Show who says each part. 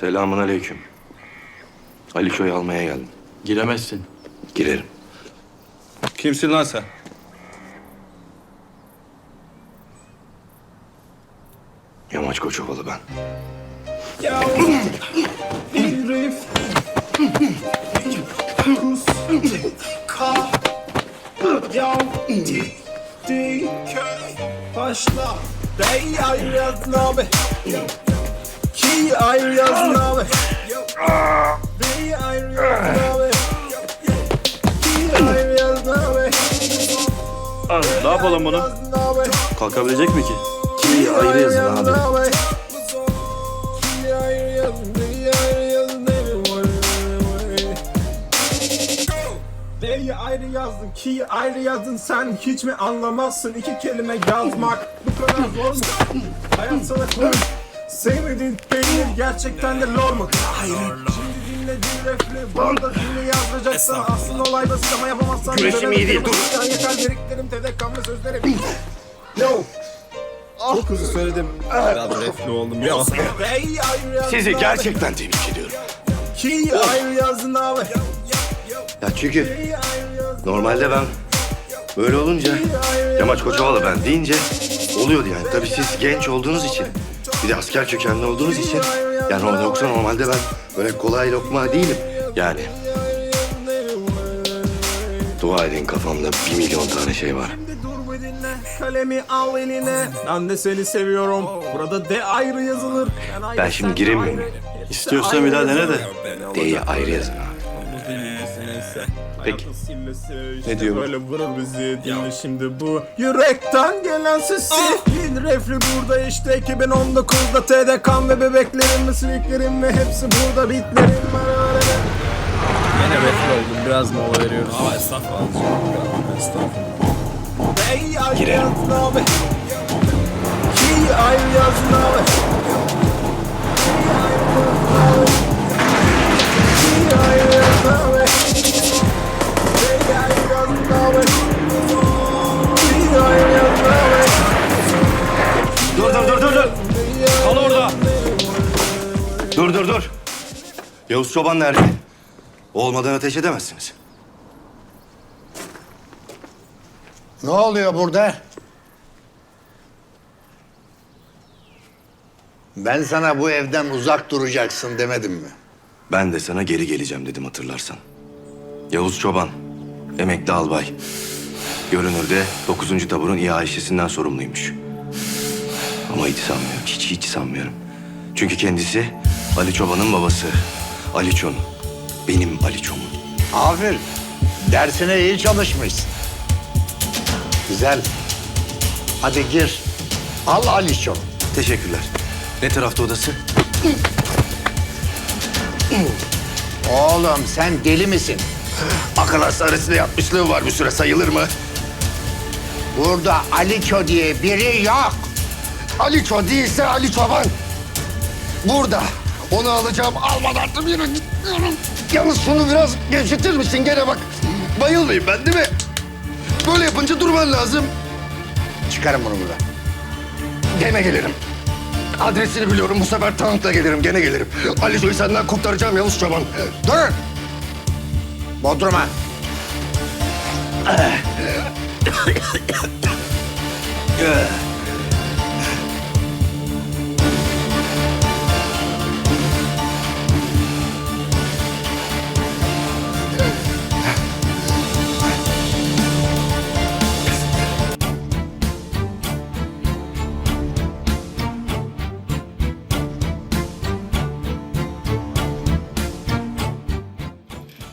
Speaker 1: Selamun aleyküm. Ali Çoy'u almaya geldim.
Speaker 2: Giremezsin.
Speaker 1: Girerim.
Speaker 3: Kimsin lan sen?
Speaker 1: Yamaç Koçovalı ben.
Speaker 4: Herif Kus Ka Yav Di Başla Bey ay yazın abi Ki abi Ki
Speaker 3: Ne yapalım bunu? Kalkabilecek mi ki?
Speaker 1: Ki ayrı yazın abi.
Speaker 4: Ki Ki D'yi ayrı yazdın, ki'yi ayrı yazdın sen hiç mi anlamazsın iki kelime yazmak bu kadar zor mu? Hayat sana koy Sevmediğin peynir gerçekten de lor mu? Hayır. Şimdi dinle direfli burada dinle yazdıracaksın Aslında olay basit ama yapamazsan
Speaker 1: Güreşim iyi değil, dur.
Speaker 4: Yeter dediklerim tedekkan ve sözlerim No Çok hızlı söyledim. Biraz refli oldum ya
Speaker 1: Sizi gerçekten tebrik ediyorum.
Speaker 4: Ki'yi ayrı yazdın abi.
Speaker 1: Ya çünkü normalde ben böyle olunca Yamaç Koçovalı ben deyince oluyordu yani. Tabii siz genç olduğunuz için bir de asker kökenli olduğunuz için yani o- yoksa normalde ben böyle kolay lokma değilim. Yani dua edin kafamda bir milyon tane şey var.
Speaker 4: Kalemi al eline Ben de seni seviyorum Burada de ayrı yazılır
Speaker 1: Ben şimdi giremiyorum.
Speaker 3: İstiyorsan bir daha dene de.
Speaker 1: D'yi ayrı yazın abi.
Speaker 4: Peki.
Speaker 3: Ne diyor bu?
Speaker 4: Böyle vurur bizi dinle şimdi bu Yürekten gelen sesi Yine refri burada işte 2019'da TDK'm ve bebeklerim ve siliklerim ve hepsi burada bitlerim
Speaker 5: Yine refil oldum. Biraz mola veriyoruz. Ama estağfurullah.
Speaker 4: Ayrı
Speaker 1: Girelim.
Speaker 4: yazın abi
Speaker 1: Dur. Kal orada. Dur dur dur. Yavuz Çoban nerede? Olmadan ateş edemezsiniz.
Speaker 6: Ne oluyor burada? Ben sana bu evden uzak duracaksın demedim mi?
Speaker 1: Ben de sana geri geleceğim dedim hatırlarsan. Yavuz Çoban, emekli albay. Görünürde 9. taburun İHA sorumluymuş. Ama hiç sanmıyorum, hiç hiç sanmıyorum. Çünkü kendisi Ali Çoban'ın babası. Aliçon. Benim Aliçon'um.
Speaker 6: Aferin. Dersine iyi çalışmışsın. Güzel. Hadi gir. Al Aliço.
Speaker 1: Teşekkürler. Ne tarafta odası?
Speaker 6: Oğlum sen deli misin?
Speaker 1: Akıl hastanesinde yatmışlığı var bir süre sayılır mı?
Speaker 6: Burada Aliço diye biri yok.
Speaker 1: Aliço değilse Ali Çoban. Burada. Onu alacağım. Almadan da yürü gitmiyorum. Yalnız şunu biraz gevşetir misin? Gene bak. Bayılmayayım ben değil mi? Böyle yapınca durman lazım.
Speaker 6: Çıkarın bunu buradan.
Speaker 1: Gene gelirim. Adresini biliyorum. Bu sefer tankla gelirim. Gene gelirim. Aliço'yu senden kurtaracağım Yavuz Çoban.
Speaker 6: Dur. Bodrum'a.